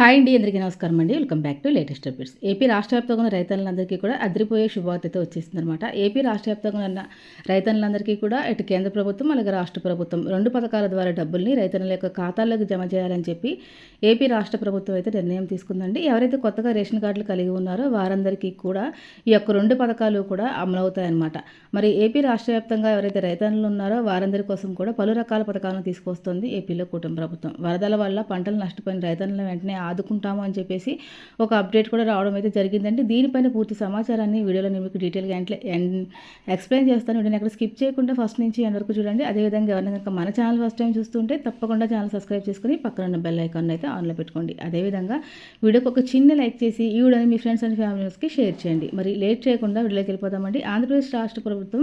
Hi అండి అందరికీ నమస్కారం అండి. Welcome back to latest updates. AP రాష్ట్ర వ్యాప్తంగా ఉన్న కూడా అదిరిపోయే శుభవార్తతో వచ్చేసిందనమాట ఏపీ రాష్ట్ర వ్యాప్తంగా ఉన్న రైతులందరికీ కూడా ఇటు కేంద్ర ప్రభుత్వం అలాగే రాష్ట్ర ప్రభుత్వం రెండు పథకాల ద్వారా డబ్బుల్ని రైతుల యొక్క ఖాతాల్లోకి జమ చేయాలని చెప్పి ఏపీ రాష్ట్ర ప్రభుత్వం అయితే నిర్ణయం తీసుకుందండి. ఎవరైతే కొత్తగా రేషన్ కార్డులు కలిగి ఉన్నారో వారందరికీ కూడా ఈ యొక్క రెండు పథకాలు కూడా అమలవుతాయన్నమాట. మరి ఏపీ రాష్ట్ర వ్యాప్తంగా ఎవరైతే రైతన్నులు ఉన్నారో వారందరి కోసం కూడా పలు రకాల పథకాలను తీసుకొస్తుంది ఏపీలో కూటమి ప్రభుత్వం. వరదల వల్ల పంటలు నష్టపోయిన రైతన్నుల వెంటనే ఆదుకుంటాము అని చెప్పేసి ఒక అప్డేట్ కూడా రావడం అయితే జరిగిందండి. దీనిపైన పూర్తి సమాచారాన్ని వీడియోలో నేను మీకు డీటెయిల్గా ఎంట్లే ఎక్స్ప్లెయిన్ చేస్తాను. వీడియోని అక్కడ స్కిప్ చేయకుండా ఫస్ట్ నుంచి ఎండ్ వరకు చూడండి. అదేవిధంగా ఎవరైనా కనుక మన ఛానల్ ఫస్ట్ టైం చూస్తుంటే తప్పకుండా ఛానల్ సబ్స్క్రైబ్ చేసుకుని పక్కన ఉన్న బెల్ ఐకాన్ అయితే ఆన్లో పెట్టుకోండి. అదేవిధంగా వీడియోకి ఒక చిన్న లైక్ చేసి ఈ వీడియోని మీ ఫ్రెండ్స్ అండ్ ఫ్యామిలీస్కి షేర్ చేయండి. మరి లేట్ చేయకుండా వీడియోకి వెళ్ళిపోదామండి. ఆంధ్రప్రదేశ్ రాష్ట్ర ప్రభుత్వం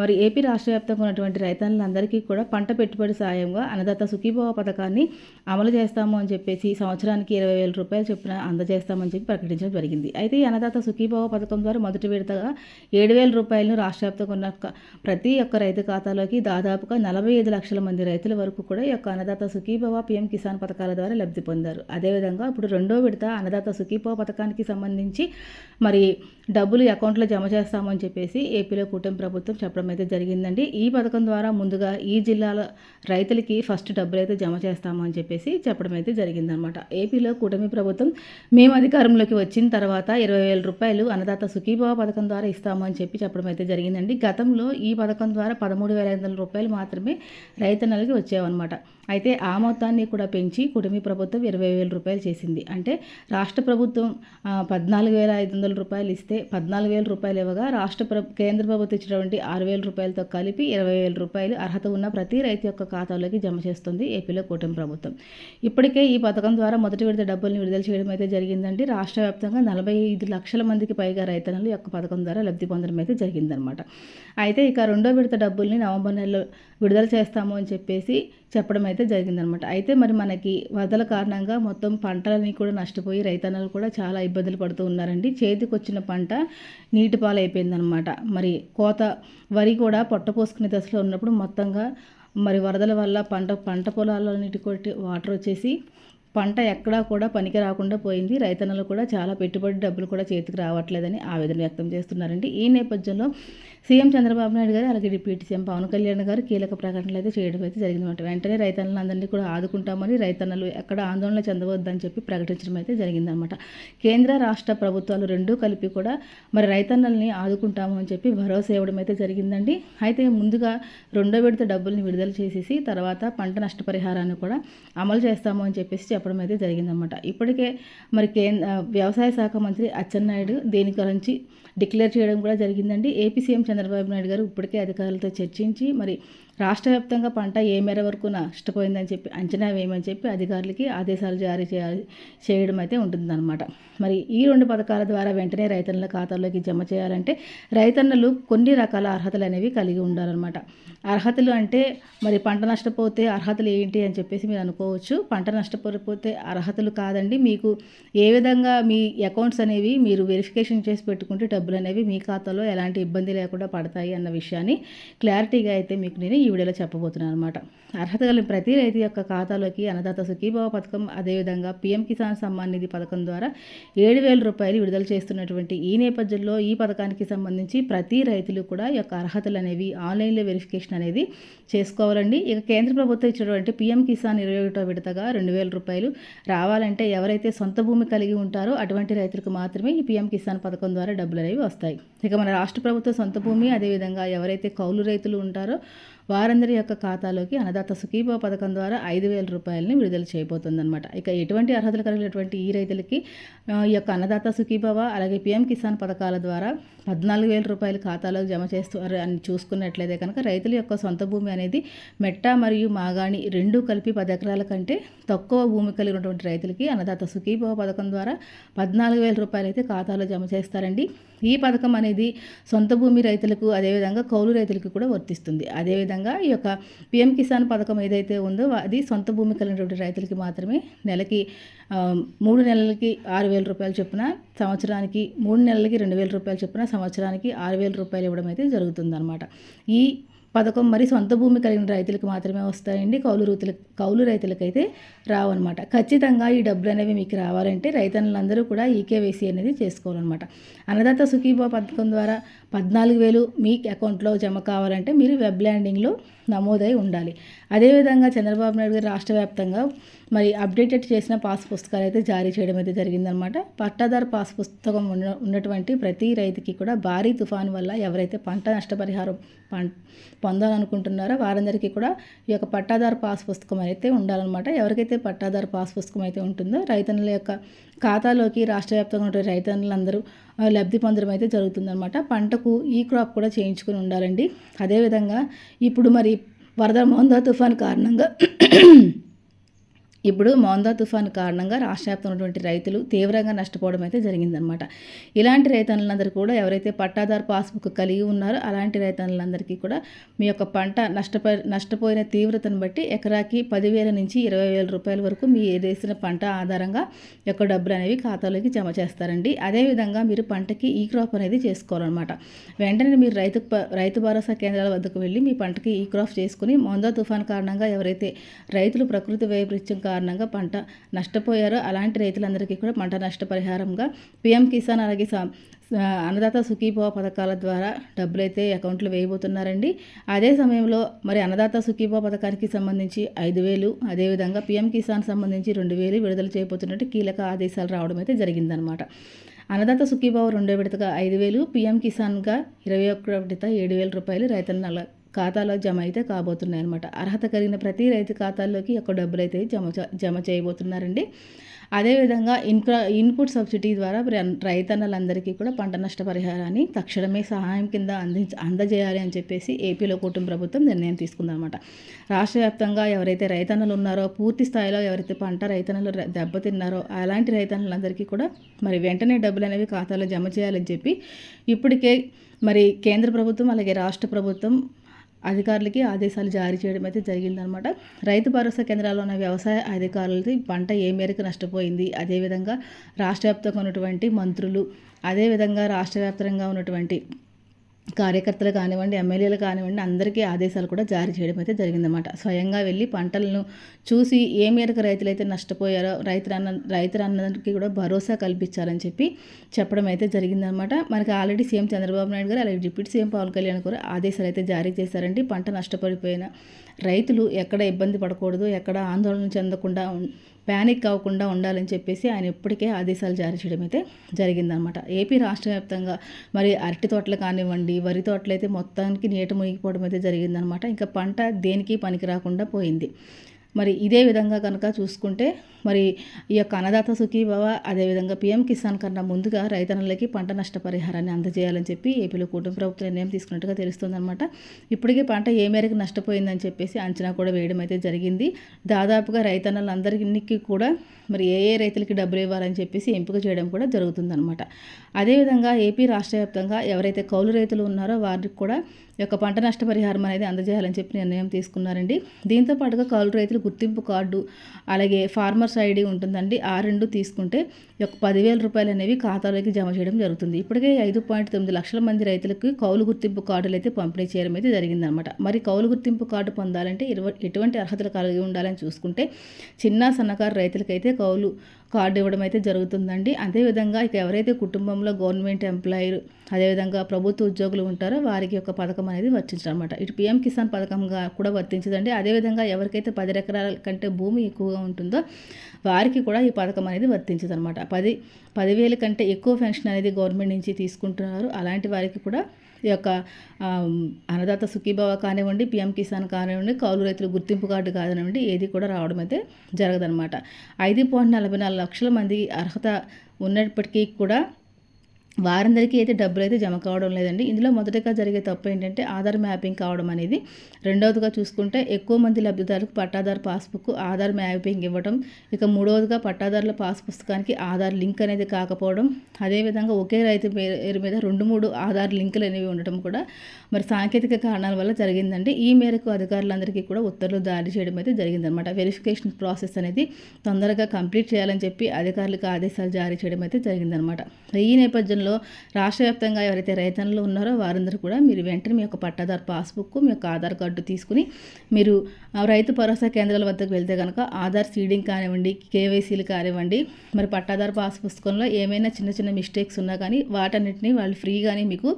మరి ఏపీ రాష్ట్ర వ్యాప్తంగా ఉన్నటువంటి రైతన్నులందరికీ కూడా పంట పెట్టుబడి సాయంగా అన్నదాత సుఖీభవ పథకాన్ని అమలు చేస్తాము అని చెప్పేసి సంవత్సరానికి ఇరవై వేల రూపాయలు చొప్పున అందజేస్తామని చెప్పి ప్రకటించడం జరిగింది. అయితే ఈ అన్నదాత సుఖీభవ పథకం ద్వారా మొదటి విడతగా ఏడు వేల రూపాయలను రాష్ట్ర వ్యాప్తంగా ఉన్న ప్రతి ఒక్క రైతు ఖాతాలోకి దాదాపుగా నలభై ఐదు లక్షల మంది రైతుల వరకు కూడా ఈ యొక్క అన్నదాత సుఖీభవ పిఎం కిసాన్ పథకాల ద్వారా లబ్ధి పొందారు. అదేవిధంగా ఇప్పుడు రెండో విడత అన్నదాత సుఖీభవ పథకానికి సంబంధించి మరి డబ్బులు అకౌంట్లో జమ చేస్తామని చెప్పేసి ఏపీలో కూటమి ప్రభుత్వం చెప్పడం అయితే జరిగిందండి. ఈ పథకం ద్వారా ముందుగా ఈ జిల్లాల రైతులకి ఫస్ట్ డబ్బులు అయితే జమ చేస్తామని చెప్పేసి చెప్పడం అయితే జరిగిందనమాట ఏపీలో కూటమి ప్రభుత్వం మేము అధికారంలోకి వచ్చిన తర్వాత ఇరవై వేల రూపాయలు అన్నదాత సుఖీభావ పథకం ద్వారా ఇస్తామని చెప్పి చెప్పడం అయితే జరిగిందండి. గతంలో ఈ పథకం ద్వారా పదమూడు వేల ఐదు వందల రూపాయలు మాత్రమే రైతన్నలకి వచ్చేవన్నమాట. అయితే ఆ మొత్తాన్ని కూడా పెంచి కుటుంబీ ప్రభుత్వం ఇరవై వేల రూపాయలు చేసింది. అంటే రాష్ట్ర ప్రభుత్వం పద్నాలుగు వేల ఐదు వందల రూపాయలు ఇస్తే పద్నాలుగు వేల రూపాయలు ఇవ్వగా రాష్ట్ర ప్ర కేంద్ర ప్రభుత్వం ఇచ్చినటువంటి ఆరు వేల రూపాయలతో కలిపి ఇరవై వేల రూపాయలు అర్హత ఉన్న ప్రతి రైతు యొక్క ఖాతాలోకి జమ చేస్తుంది ఏపీలో కూటమి ప్రభుత్వం. ఇప్పటికే ఈ పథకం ద్వారా మొదటి విడత డబ్బుల్ని విడుదల చేయడం అయితే జరిగిందండి. రాష్ట్ర వ్యాప్తంగా నలభై ఐదు లక్షల మందికి పైగా రైతన్నలు యొక్క పథకం ద్వారా లబ్ధి పొందడం అయితే జరిగిందనమాట అయితే ఇక రెండో విడత డబ్బుల్ని నవంబర్ నెలలో విడుదల చేస్తాము అని చెప్పేసి చెప్పడం అయితే జరిగిందనమాట. అయితే మరి మనకి వరదల కారణంగా మొత్తం పంటలని కూడా నష్టపోయి రైతన్నలు కూడా చాలా ఇబ్బందులు పడుతూ ఉన్నారండి. చేతికి వచ్చిన పంట నీటి పాలైపోయిందనమాట. మరి కోత వరి కూడా పొట్ట పోసుకునే దశలో ఉన్నప్పుడు మొత్తంగా మరి వరదల వల్ల పంట పంట పొలాలన్నిటి కొట్టి వాటర్ వచ్చేసి పంట ఎక్కడా కూడా పనికి రాకుండా పోయింది. రైతన్నలు కూడా చాలా పెట్టుబడి డబ్బులు కూడా చేతికి రావట్లేదని ఆవేదన వ్యక్తం చేస్తున్నారండి. ఈ నేపథ్యంలో సీఎం చంద్రబాబు నాయుడు గారు అలాగే డిప్యూటీ సీఎం పవన్ కళ్యాణ్ గారు కీలక ప్రకటనలు అయితే చేయడం అయితే జరిగిందన్నమాట వెంటనే రైతన్నలందరినీ కూడా ఆదుకుంటామని రైతన్నలు ఎక్కడ ఆందోళన చెందవద్దని చెప్పి ప్రకటించడం అయితే జరిగిందనమాట కేంద్ర రాష్ట్ర ప్రభుత్వాలు రెండూ కలిపి కూడా మరి రైతన్నల్ని ఆదుకుంటాము అని చెప్పి భరోసా ఇవ్వడం అయితే జరిగిందండి. అయితే ముందుగా రెండో విడత డబ్బుల్ని విడుదల చేసేసి తర్వాత పంట నష్టపరిహారాన్ని కూడా అమలు చేస్తాము అని చెప్పేసి చెప్పడం అయితే జరిగిందనమాట ఇప్పటికే మరి కేంద్ర వ్యవసాయ శాఖ మంత్రి అచ్చెన్నాయుడు దీని గురించి డిక్లేర్ చేయడం కూడా జరిగిందండి. ఏపీ సీఎం చంద్రబాబు నాయుడు గారు ఇప్పటికే అధికారులతో చర్చించి మరి రాష్ట్ర వ్యాప్తంగా పంట ఏ మేర వరకు నష్టపోయిందని చెప్పి అంచనా వేయమని చెప్పి అధికారులకి ఆదేశాలు జారీ చేయాలి చేయడం అయితే ఉంటుందన్నమాట. మరి ఈ రెండు పథకాల ద్వారా వెంటనే రైతన్నుల ఖాతాల్లోకి జమ చేయాలంటే రైతన్నలు కొన్ని రకాల అర్హతలు అనేవి కలిగి ఉండాలన్నమాట. అర్హతలు అంటే మరి పంట నష్టపోతే అర్హతలు ఏంటి అని చెప్పేసి మీరు అనుకోవచ్చు. పంట నష్టపోతే అర్హతలు కాదండి. మీకు ఏ విధంగా మీ అకౌంట్స్ అనేవి మీరు వెరిఫికేషన్ చేసి పెట్టుకుంటే డబ్బులు అనేవి మీ ఖాతాలో ఎలాంటి ఇబ్బంది లేకుండా పడతాయి అన్న విషయాన్ని క్లారిటీగా అయితే మీకు నేను ఈ వీడియోలో చెప్పబోతున్నాను అనమాట అర్హత కలిగిన ప్రతి రైతు యొక్క ఖాతాలోకి అన్నదాత సుఖీభావ పథకం అదేవిధంగా పీఎం కిసాన్ సమ్మాన్ నిధి పథకం ద్వారా ఏడు వేల రూపాయలు విడుదల చేస్తున్నటువంటి ఈ నేపథ్యంలో ఈ పథకానికి సంబంధించి ప్రతి రైతులు కూడా యొక్క అర్హతలు అనేవి ఆన్లైన్లో వెరిఫికేషన్ అనేది చేసుకోవాలండి. ఇక కేంద్ర ప్రభుత్వం ఇచ్చినటువంటి పీఎం కిసాన్ ఇరవై ఒకటో విడతగా రెండు వేల రూపాయలు రావాలంటే ఎవరైతే సొంత భూమి కలిగి ఉంటారో అటువంటి రైతులకు మాత్రమే ఈ పీఎం కిసాన్ పథకం ద్వారా డబ్బులు అనేవి వస్తాయి. ఇక మన రాష్ట్ర ప్రభుత్వ సొంత భూమి అదేవిధంగా ఎవరైతే కౌలు రైతులు ఉంటారో వారందరి యొక్క ఖాతాలోకి అన్నదాత సుఖీభవ పథకం ద్వారా ఐదు వేల రూపాయలని విడుదల చేయబోతుందన్నమాట. ఇక ఎటువంటి అర్హతలు కలిగినటువంటి ఈ రైతులకి ఈ యొక్క అన్నదాత సుఖీభవ అలాగే పిఎం కిసాన్ పథకాల ద్వారా పద్నాలుగు వేల రూపాయలు ఖాతాలోకి జమ చేస్తారు అని చూసుకున్నట్లయితే కనుక రైతుల యొక్క సొంత భూమి అనేది మెట్ట మరియు మాగాణి రెండూ కలిపి పది ఎకరాల కంటే తక్కువ భూమి కలిగినటువంటి రైతులకి అన్నదాత సుఖీభవ పథకం ద్వారా పద్నాలుగు వేల రూపాయలు అయితే ఖాతాలో జమ చేస్తారండి. ఈ పథకం అనేది సొంత భూమి రైతులకు అదేవిధంగా కౌలు రైతులకు కూడా వర్తిస్తుంది. అదేవిధంగా ఈ యొక్క పిఎం కిసాన్ పథకం ఏదైతే ఉందో అది సొంత భూమి కలిగినటువంటి రైతులకి మాత్రమే నెలకి మూడు నెలలకి ఆరు వేల రూపాయలు చొప్పున సంవత్సరానికి మూడు నెలలకి రెండు వేల రూపాయలు చొప్పున సంవత్సరానికి ఆరు వేల రూపాయలు ఇవ్వడం అయితే జరుగుతుందన్నమాట. ఈ పథకం మరి సొంత భూమి కలిగిన రైతులకు మాత్రమే వస్తాయండి. కౌలు రైతులకు కౌలు రైతులకైతే రావన్నమాట. ఖచ్చితంగా ఈ డబ్బులు అనేవి మీకు రావాలంటే రైతన్నులందరూ కూడా ఈకేవైసీ అనేది చేసుకోవాలన్నమాట. అన్నదాత సుఖీభా పథకం ద్వారా పద్నాలుగు వేలు మీ అకౌంట్లో జమ కావాలంటే మీరు వెబ్ ల్యాండింగ్లో నమోదై ఉండాలి. అదేవిధంగా చంద్రబాబు నాయుడు గారు రాష్ట్ర వ్యాప్తంగా మరి అప్డేటెడ్ చేసిన పాస్ పుస్తకాలు అయితే జారీ చేయడం అయితే జరిగిందనమాట పట్టాదారు పాస్ పుస్తకం ఉన్న ఉన్నటువంటి ప్రతి రైతుకి కూడా భారీ తుఫాను వల్ల ఎవరైతే పంట నష్టపరిహారం పం పొందాలనుకుంటున్నారో వారందరికీ కూడా ఈ యొక్క పట్టాదారు పాస్ పుస్తకం అయితే ఉండాలన్నమాట. ఎవరికైతే పట్టాదారు పాస్ పుస్తకం అయితే ఉంటుందో రైతన్నుల యొక్క ఖాతాలోకి రాష్ట్ర వ్యాప్తంగా ఉన్న రైతన్నులందరూ లబ్ధి పొందడం అయితే జరుగుతుందన్నమాట. పంటకు ఈ క్రాప్ కూడా చేయించుకుని ఉండాలండి. అదేవిధంగా ఇప్పుడు మరి వరద మోందా తుఫాన్ కారణంగా ఇప్పుడు మోందా తుఫాను కారణంగా రాష్ట్ర వ్యాప్తంగా ఉన్నటువంటి రైతులు తీవ్రంగా నష్టపోవడం అయితే జరిగిందనమాట ఇలాంటి రైతన్నులందరూ కూడా ఎవరైతే పట్టాదారు పాస్బుక్ కలిగి ఉన్నారో అలాంటి రైతన్నులందరికీ కూడా మీ యొక్క పంట నష్టపో నష్టపోయిన తీవ్రతను బట్టి ఎకరాకి పదివేల నుంచి ఇరవై వేల రూపాయల వరకు మీ వేసిన పంట ఆధారంగా యొక్క డబ్బులు అనేవి ఖాతాలోకి జమ చేస్తారండి. అదేవిధంగా మీరు పంటకి ఈ క్రాప్ అనేది చేసుకోవాలన్నమాట. వెంటనే మీరు రైతు ప- రైతు భరోసా కేంద్రాల వద్దకు వెళ్ళి మీ పంటకి ఈ క్రాప్ చేసుకుని మోందా తుఫాన్ కారణంగా ఎవరైతే రైతులు ప్రకృతి వైపరీత్యం కారణంగా పంట నష్టపోయారో. అలాంటి రైతులందరికీ కూడా పంట నష్టపరిహారంగా పిఎం కిసాన్ అలాగే అన్నదాత సుఖీభవ పథకాల ద్వారా డబ్బులైతే అకౌంట్లో వేయబోతున్నారండి. అదే సమయంలో మరి అన్నదాత సుఖీభవ పథకానికి సంబంధించి ఐదు వేలు అదేవిధంగా పిఎం కిసాన్ సంబంధించి రెండు వేలు విడుదల చేయబోతున్నట్టు కీలక ఆదేశాలు రావడం అయితే జరిగిందనమాట అన్నదాత సుఖీభావ రెండో విడతగా ఐదు వేలు పిఎం కిసాన్గా ఇరవై ఒక్క విడత ఏడు వేల రూపాయలు రైతన్నల ఖాతాలో జమ అయితే కాబోతున్నాయి అనమాట అర్హత కలిగిన ప్రతి రైతు ఖాతాల్లోకి ఒక డబ్బులు అయితే జమ చ- జమ చేయబోతున్నారండి. అదేవిధంగా ఇన్క్రా ఇన్పుట్ సబ్సిడీ ద్వారా రైతన్నలందరికీ కూడా పంట నష్ట పరిహారాన్ని తక్షణమే సహాయం కింద అందించ అందజేయాలి అని చెప్పేసి ఏపీలో కూటమి ప్రభుత్వం నిర్ణయం తీసుకుందనమాట రాష్ట్ర వ్యాప్తంగా ఎవరైతే రైతన్నలు ఉన్నారో పూర్తి స్థాయిలో ఎవరైతే పంట రైతన్నలు దెబ్బతిన్నారో అలాంటి రైతన్నలందరికీ కూడా మరి వెంటనే డబ్బులు అనేవి ఖాతాలో జమ చేయాలని చెప్పి ఇప్పటికే మరి కేంద్ర ప్రభుత్వం అలాగే రాష్ట్ర ప్రభుత్వం అధికారులకి ఆదేశాలు జారీ చేయడం అయితే జరిగిందనమాట. రైతు భరోసా కేంద్రాల్లో ఉన్న వ్యవసాయ అధికారులది పంట ఏ మేరకు నష్టపోయింది అదేవిధంగా రాష్ట్ర వ్యాప్తంగా ఉన్నటువంటి మంత్రులు అదేవిధంగా రాష్ట్ర వ్యాప్తంగా ఉన్నటువంటి కార్యకర్తలు కానివ్వండి ఎమ్మెల్యేలు కానివ్వండి అందరికీ ఆదేశాలు కూడా జారీ చేయడం అయితే జరిగిందన్నమాట. స్వయంగా వెళ్ళి పంటలను చూసి ఏ మేరకు అయితే నష్టపోయారో రైతులన్న రైతులందరికీ కూడా భరోసా కల్పించాలని చెప్పి చెప్పడం అయితే జరిగిందనమాట మనకి ఆల్రెడీ సీఎం చంద్రబాబు నాయుడు గారు అలాగే డిప్యూటీ సీఎం పవన్ కళ్యాణ్ కూడా ఆదేశాలు అయితే జారీ చేశారండి. పంట నష్టపడిపోయిన రైతులు ఎక్కడ ఇబ్బంది పడకూడదు ఎక్కడ ఆందోళన చెందకుండా ప్యానిక్ అవ్వకుండా ఉండాలని చెప్పేసి ఆయన ఇప్పటికే ఆదేశాలు జారీ చేయడం అయితే జరిగిందనమాట ఏపీ రాష్ట్ర వ్యాప్తంగా మరి అరటి తోటలు కానివ్వండి వరి తోటలు అయితే మొత్తానికి నీట మునిగిపోవడం అయితే జరిగిందనమాట ఇంకా పంట దేనికి పనికి రాకుండా పోయింది. మరి ఇదే విధంగా కనుక చూసుకుంటే మరి ఈ యొక్క అన్నదాత సుఖీభవ అదేవిధంగా పిఎం కిసాన్ కన్నా ముందుగా రైతన్నలకి పంట నష్ట పరిహారాన్ని అందజేయాలని చెప్పి ఏపీలో కూటమి ప్రభుత్వం నిర్ణయం తీసుకున్నట్టుగా తెలుస్తుందన్నమాట. ఇప్పటికే పంట ఏ మేరకు నష్టపోయిందని చెప్పేసి అంచనా కూడా వేయడం అయితే జరిగింది. దాదాపుగా రైతన్నులందరికీ కూడా మరి ఏ ఏ రైతులకి డబ్బులు ఇవ్వాలని చెప్పేసి ఎంపిక చేయడం కూడా జరుగుతుందన్నమాట. అదేవిధంగా ఏపీ రాష్ట్ర వ్యాప్తంగా ఎవరైతే కౌలు రైతులు ఉన్నారో వారికి కూడా యొక్క పంట నష్టపరిహారం అనేది అందజేయాలని చెప్పి నిర్ణయం తీసుకున్నారండి. దీంతో పాటుగా కౌలు రైతులు గుర్తింపు కార్డు అలాగే ఫార్మర్స్ ఐడి ఉంటుందండి. ఆ రెండు తీసుకుంటే యొక్క పదివేల రూపాయలు అనేవి ఖాతాలోకి జమ చేయడం జరుగుతుంది. ఇప్పటికే ఐదు పాయింట్ తొమ్మిది లక్షల మంది రైతులకు కౌలు గుర్తింపు కార్డులు అయితే పంపిణీ చేయడం అయితే జరిగిందనమాట మరి కౌలు గుర్తింపు కార్డు పొందాలంటే ఇరవై ఎటువంటి అర్హతలు కలిగి ఉండాలని చూసుకుంటే చిన్న సన్నకారు రైతులకైతే కౌలు కార్డు ఇవ్వడం అయితే జరుగుతుందండి. అదేవిధంగా ఇక ఎవరైతే కుటుంబంలో గవర్నమెంట్ ఎంప్లాయర్ అదేవిధంగా ప్రభుత్వ ఉద్యోగులు ఉంటారో వారికి యొక్క పథకం అనేది వర్తించడం అనమాట ఇటు పిఎం కిసాన్ పథకంగా కూడా వర్తించదండి. అదేవిధంగా ఎవరికైతే పది ఎకరాల కంటే భూమి ఎక్కువగా ఉంటుందో వారికి కూడా ఈ పథకం అనేది వర్తించదు అనమాట పది పదివేల కంటే ఎక్కువ పెన్షన్ అనేది గవర్నమెంట్ నుంచి తీసుకుంటున్నారు. అలాంటి వారికి కూడా ఈ యొక్క అన్నదాత సుఖీభావ కానివ్వండి పిఎం కిసాన్ కానివ్వండి కౌలు రైతుల గుర్తింపు కార్డు కానివ్వండి ఏది కూడా రావడం అయితే జరగదనమాట ఐదు పాయింట్ నలభై నాలుగు లక్షల మంది అర్హత ఉన్నప్పటికీ కూడా వారందరికీ అయితే డబ్బులు అయితే జమ కావడం లేదండి. ఇందులో మొదటగా జరిగే తప్పు ఏంటంటే ఆధార్ మ్యాపింగ్ కావడం అనేది. రెండవదిగా చూసుకుంటే ఎక్కువ మంది లబ్ధిదారులకు పట్టాదారు పాస్బుక్ ఆధార్ మ్యాపింగ్ ఇవ్వడం ఇక మూడవదిగా పట్టాదారుల పాస్ పుస్తకానికి ఆధార్ లింక్ అనేది కాకపోవడం. అదేవిధంగా ఒకే రైతు పేరు మీద రెండు మూడు ఆధార్ లింకులు అనేవి ఉండటం కూడా మరి సాంకేతిక కారణాల వల్ల జరిగిందండి. ఈ మేరకు అధికారులందరికీ కూడా ఉత్తర్వులు జారీ చేయడం అయితే జరిగిందనమాట వెరిఫికేషన్ ప్రాసెస్ అనేది తొందరగా కంప్లీట్ చేయాలని చెప్పి అధికారులకు ఆదేశాలు జారీ చేయడం అయితే జరిగిందనమాట ఈ నేపథ్యంలో జిల్లాలో రాష్ట్ర వ్యాప్తంగా ఎవరైతే రైతన్నులు ఉన్నారో వారందరూ కూడా మీరు వెంటనే మీ యొక్క పట్టాదారు పాస్బుక్ మీ యొక్క ఆధార్ కార్డు తీసుకుని మీరు రైతు భరోసా కేంద్రాల వద్దకు వెళ్తే కనుక ఆధార్ సీడింగ్ కానివ్వండి కేవైసీలు కానివ్వండి మరి పట్టాదారు పాస్ పుస్తకంలో ఏమైనా చిన్న చిన్న మిస్టేక్స్ ఉన్నా కానీ వాటన్నిటిని వాళ్ళు ఫ్రీగానే మీకు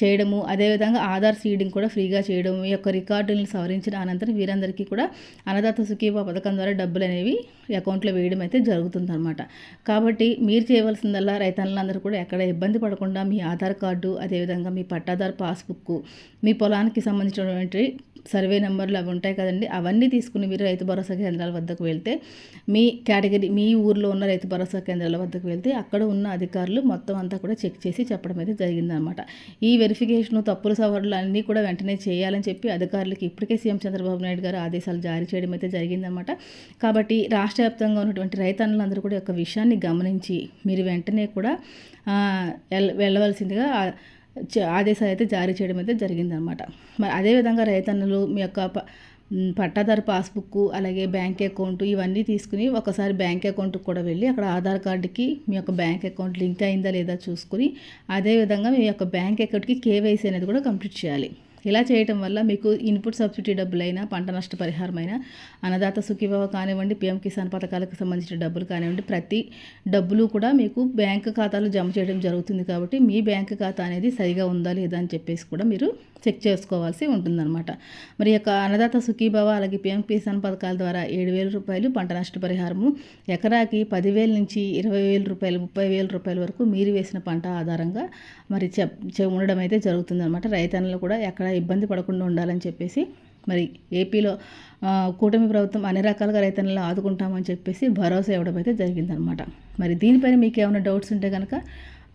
చేయడము అదేవిధంగా ఆధార్ సీడింగ్ కూడా ఫ్రీగా చేయడం మీ యొక్క రికార్డులను సవరించిన అనంతరం వీరందరికీ కూడా అన్నదాత సుఖీభా పథకం ద్వారా డబ్బులు అనేవి అకౌంట్లో వేయడం అయితే జరుగుతుందన్నమాట. కాబట్టి మీరు చేయవలసిందల్లా రైతన్నులందరూ కూడా ఎక్కడ ఇబ్బంది పడకుండా మీ ఆధార్ కార్డు అదేవిధంగా మీ పట్టాదారు పాస్బుక్ మీ పొలానికి సంబంధించినటువంటి సర్వే నెంబర్లు అవి ఉంటాయి కదండి అవన్నీ తీసుకుని మీరు రైతు భరోసా కేంద్రాల వద్దకు వెళ్తే మీ కేటగిరీ మీ ఊర్లో ఉన్న రైతు భరోసా కేంద్రాల వద్దకు వెళ్తే అక్కడ ఉన్న అధికారులు మొత్తం అంతా కూడా చెక్ చేసి చెప్పడం అయితే జరిగిందనమాట ఈ వెరిఫికేషన్ తప్పుల సవరణలు అన్నీ కూడా వెంటనే చేయాలని చెప్పి అధికారులకు ఇప్పటికే సీఎం చంద్రబాబు నాయుడు గారు ఆదేశాలు జారీ చేయడం అయితే జరిగిందనమాట కాబట్టి రాష్ట్ర వ్యాప్తంగా ఉన్నటువంటి రైతన్నులందరూ కూడా యొక్క విషయాన్ని గమనించి మీరు వెంటనే కూడా వెళ్ళవలసిందిగా ఆదేశాలు అయితే జారీ చేయడం అయితే జరిగిందనమాట. మరి అదేవిధంగా రైతన్నులు మీ యొక్క పట్టాదారు పాస్బుక్ అలాగే బ్యాంక్ అకౌంట్ ఇవన్నీ తీసుకుని ఒకసారి బ్యాంక్ అకౌంట్కి కూడా వెళ్ళి అక్కడ ఆధార్ కార్డుకి మీ యొక్క బ్యాంక్ అకౌంట్ లింక్ అయిందా లేదా చూసుకుని అదేవిధంగా మీ యొక్క బ్యాంక్ అకౌంట్కి కేవైసీ అనేది కూడా కంప్లీట్ చేయాలి. ఇలా చేయటం వల్ల మీకు ఇన్పుట్ సబ్సిడీ డబ్బులైనా పంట నష్ట పరిహారమైన అన్నదాత సుఖీభవ కానివ్వండి పిఎం కిసాన్ పథకాలకు సంబంధించిన డబ్బులు కానివ్వండి ప్రతి డబ్బులు కూడా మీకు బ్యాంక్ ఖాతాలో జమ చేయడం జరుగుతుంది కాబట్టి మీ బ్యాంక్ ఖాతా అనేది సరిగా ఉందా లేదా అని చెప్పేసి కూడా మీరు చెక్ చేసుకోవాల్సి ఉంటుందన్నమాట. మరి యొక్క అన్నదాత సుఖీభావ అలాగే పిఎం కిసాన్ పథకాల ద్వారా ఏడు వేల రూపాయలు పంట నష్టపరిహారము ఎకరాకి పదివేల నుంచి ఇరవై వేల రూపాయలు ముప్పై వేల రూపాయల వరకు మీరు వేసిన పంట ఆధారంగా మరి చెప్ ఉండడం అయితే జరుగుతుందన్నమాట. రైతన్నులు కూడా ఎక్కడ ఇబ్బంది పడకుండా ఉండాలని చెప్పేసి మరి ఏపీలో కూటమి ప్రభుత్వం అన్ని రకాలుగా రైతన్నులను ఆదుకుంటామని చెప్పేసి భరోసా ఇవ్వడం అయితే జరిగిందనమాట మరి దీనిపైన మీకు ఏమైనా డౌట్స్ ఉంటే కనుక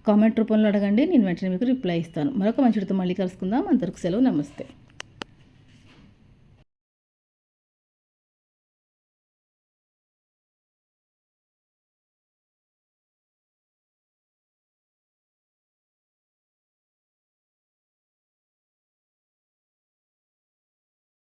కామెంట్ రూపంలో అడగండి. నేను వెంటనే మీకు రిప్లై ఇస్తాను. మరొక మంచితో మళ్ళీ కలుసుకుందాం. అంతవరకు సెలవు. నమస్తే.